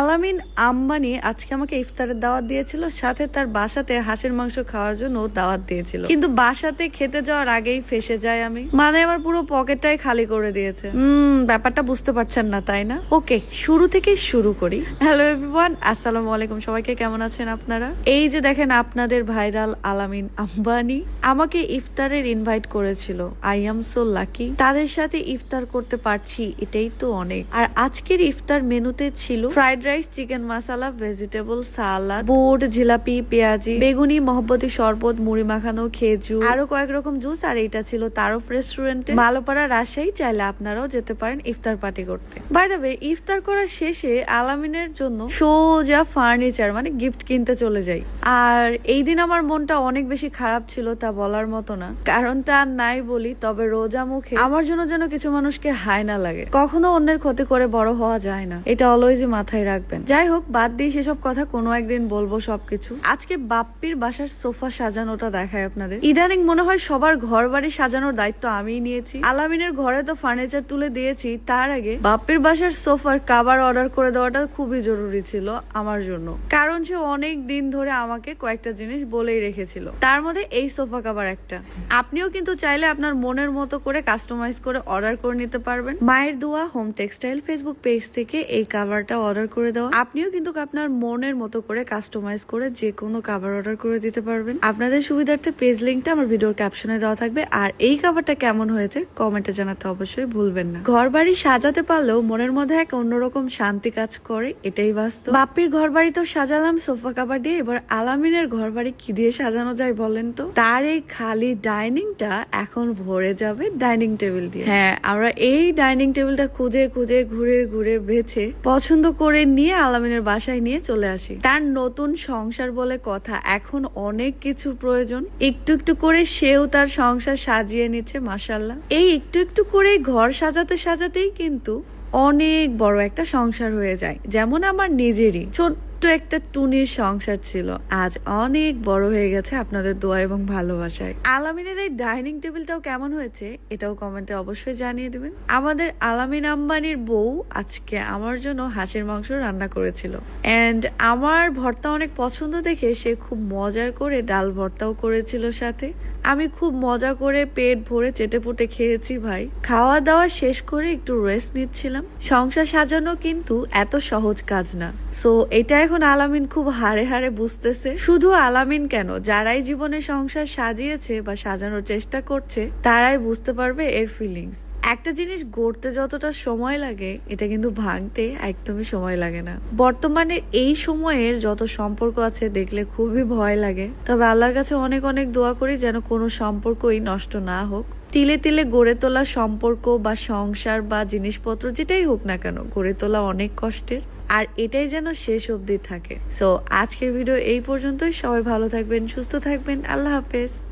আলামিন আম্বানি আজকে আমাকে ইফতারের দাওয়াত দিয়েছিল, সাথে তার বাসাতে হাঁসের মাংস খাওয়ার জন্য দাওয়াত দিয়েছিল। কিন্তু বাসাতে খেতে যাওয়ার আগেই ফেসে যায় আমি। মানে আমার পুরো পকেটটাই খালি করে দিয়েছে। হুম, ব্যাপারটা বুঝতে পারছেন না, তাই না? ওকে, শুরু থেকে শুরু করি। হ্যালো এভরিওয়ান, আসসালামু আলাইকুম। সবাইকে কেমন আছেন আপনারা? এই যে দেখেন আপনাদের ভাইরাল আলামিন আম্বানি আমাকে ইফতারের ইনভাইট করেছিল। আই এম সো লাকি তাদের সাথে ইফতার করতে পারছি, এটাই তো অনেক। আর আজকের ইফতার মেনুতে ছিল fried rice, chicken masala vegetable, salad, বুট, জিলাপি, পেঁয়াজি, বেগুনি, মহব্বতী শরবত, মুড়ি মাখানো খেজুর, আরও কয়েক রকম জুস, আর এটা ছিল তারফ রেস্টুরেন্টে মালোপাড়া রাজশাহী, চাইলে আপনারাও যেতে পারেন ইফতার পার্টি করতে। বাই ওয়ে ইফতার করার শেষে আলামিনের জন্য সোজা ফার্নিচার মানে গিফট কিনতে চলে যাই। আর এই দিন আমার মনটা অনেক বেশি খারাপ ছিল তা বলার মতো না। কারণটা নাই বলি, তবে রোজা মুখে আমার জন্য যেন কিছু মানুষকে হায় না লাগে। কখনো অন্যের ক্ষতি করে বড় হওয়া যায় না। এটা অলওয়েজই মাথায় রাখবেন। যাই হোক বাদ দিয়ে সেসব কথা কোনো একদিন বলব সবকিছু। আজকে বাপ্পির বাসার সোফা সাজানোটা দেখায় আপনাদের। ইদানিং মনে হয় সবার ঘর বাড়ি সাজানোর দায়িত্ব আমিই নিয়েছি। আলামিনের ঘরে তো ফার্নিচার তুলে দিয়েছি, তার আগে বাপ্পির বাসার সোফার কাবার অর্ডার করে দেওয়াটা খুবই জরুরি ছিল আমার জন্য। কারণ সে অনেক দিন ধরে আমাকে কয়েকটা জিনিস বলেই রেখেছিল। তার মধ্যে এই সোফা কাবার একটা। আপনিও কিন্তু চাইলে আপনার মনের মতো করে কাস্টমাইজ করে অর্ডার করে নিতে পারবেন। মায়ের দোয়া হোম টেক্সটাইল ফেসবুক পেজ থেকে এই কাভারটা অর্ডার করে দেওয়া। আপনিও কিন্তু আপনার মনের মতো করে কাস্টমাইজ করে যে কোনো কাভার অর্ডার করে দিতে পারবেন। আপনাদের সুবিধার্থে পেজ লিঙ্কটা আমার ভিডিওর ক্যাপশনে দেওয়া থাকবে। আর এই কাভারটা কেমন হয়েছে কমেন্টে জানাতে অবশ্যই ভুলবেন না। ঘর বাড়ি সাজাতে পারলেও মনের মধ্যে এক অন্যরকম শান্তি কাজ করে, এটাই বাস্তব। বাপ্পির ঘর বাড়ি তো সাজালাম সোফা কাভার দিয়ে। এবার আলামিনের ঘর বাড়ি কি দিয়ে সাজানো যায় বলেন তো? তার এই খালি ডাইনিংটা এখন ভরে যাবে ডাইনিং টেবিল দিয়ে। হ্যাঁ আমরা এই ডাইনিং টেবিলটা খুঁজে খুঁজে ঘুরে ঘুরে বেছে পছন্দ করে নিয়ে, আলামিনের বাসায় নিয়ে চলে আসি। তার নতুন সংসার বলে কথা, এখন অনেক কিছু প্রয়োজন। একটু একটু করে সেও তার সংসার সাজিয়ে নিচ্ছে মাসাল্লাহ এই একটু একটু করে ঘর সাজাতে সাজাতেই কিন্তু অনেক বড় একটা সংসার হয়ে যায়। যেমন আমার নিজেরই। ছোট্ট একটা টুনির সংসার ছিল। আজ অনেক বড় হয়ে গেছে আপনাদের দোয়া এবং ভালোবাসায়। আলামিনের এই ডাইনিং টেবিলটাও কেমন হয়েছে, এটাও কমেন্টে অবশ্যই জানিয়ে দিবেন। আমাদের আলামিন আম্বানির বউ আজকে আমার জন্য হাঁসের মাংস রান্না করেছিল। এন্ড আমার ভর্তা অনেক পছন্দ দেখে সে খুব মজার করে ডাল ভর্তাও করেছিল সাথে। আমি খুব মজা করে পেট ভরে চেটে পুটে খেয়েছি ভাই। খাওয়া দাওয়া শেষ করে একটু রেস্ট নিচ্ছিলাম। সংসার সাজানো কিন্তু এত সহজ কাজ না। সো এটা এখন আলামিন খুব হাড়ে হাড়ে বুঝতেছে। শুধু আলামিন কেন, যারাই জীবনে সংসার সাজিয়েছে বা সাজানোর চেষ্টা করছে, তারাই বুঝতে পারবে এর ফিলিংস একটা জিনিস গড়তে যতটা সময় লাগে, এটা কিন্তু ভাঙতে একদমই সময় লাগে না। বর্তমানে এই সময়ের যত সম্পর্ক আছে, দেখলে খুবই ভয় লাগে। তবে আল্লাহর কাছে অনেক অনেক দোয়া করি যেন কোনো সম্পর্কই নষ্ট না হোক। তিলে তিলে গড়ে তোলা সম্পর্ক বা সংসার বা জিনিসপত্র যেটাই হোক না কেন, গড়ে তোলা অনেক কষ্টের। আর এটাই যেন শেষ অবধি থাকে। সো আজকের ভিডিও এই পর্যন্তই। সবাই ভালো থাকবেন, সুস্থ থাকবেন। আল্লাহ হাফেজ।